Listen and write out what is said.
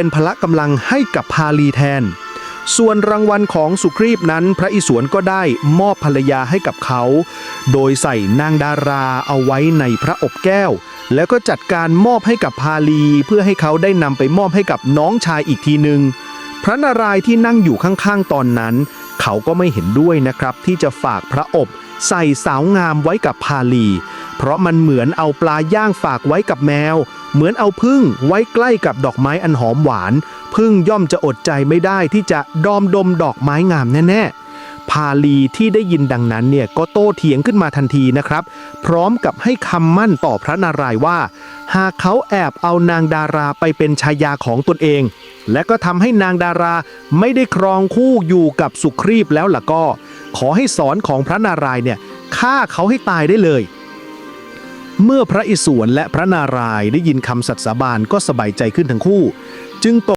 เป็นพละกำลังให้กับพาลีแทน ส่วนรางวัลของสุครีพนั้น พระอิศวรก็ได้มอบภรรยาให้กับเขา โดยใส่นางดาราเอาไว้ในพระอบแก้ว แล้วก็จัดการมอบให้กับพาลีเพื่อให้เขาได้นำไปมอบให้กับน้องชายอีกทีหนึ่งพระนารายณ์ที่นั่งอยู่ข้างๆตอนนั้น เขาก็ไม่เห็นด้วยนะครับ ที่จะฝากพระอบใส่สาวงามไว้กับพาลี เพราะมันเหมือนเอาปลาย่างฝากไว้กับแมว เหมือนเอาพึ่งไว้ใกล้กับดอกไม้อันหอมหวาน พึ่งย่อมจะอดใจไม่ได้ที่จะดอมดมดอกไม้งามแน่ๆ พาลีที่ได้ยินดังนั้นเนี่ยก็โต้เถียงขึ้นมาทันทีนะครับ พร้อมกับให้คำมั่นต่อพระนารายว่า หากเขาแอบเอานางดาราไปเป็นชายาของตนเอง และก็ทำให้นางดาราไม่ได้ครองคู่อยู่กับสุครีพแล้วล่ะก็ ขอให้สอนของพระนารายเนี่ยฆ่าเขาให้ตายได้เลย เมื่อพระอิศวรและพระนารายณ์ได้ยินคำสัตย์สาบานก็สบายใจขึ้นทั้งคู่ จึงตก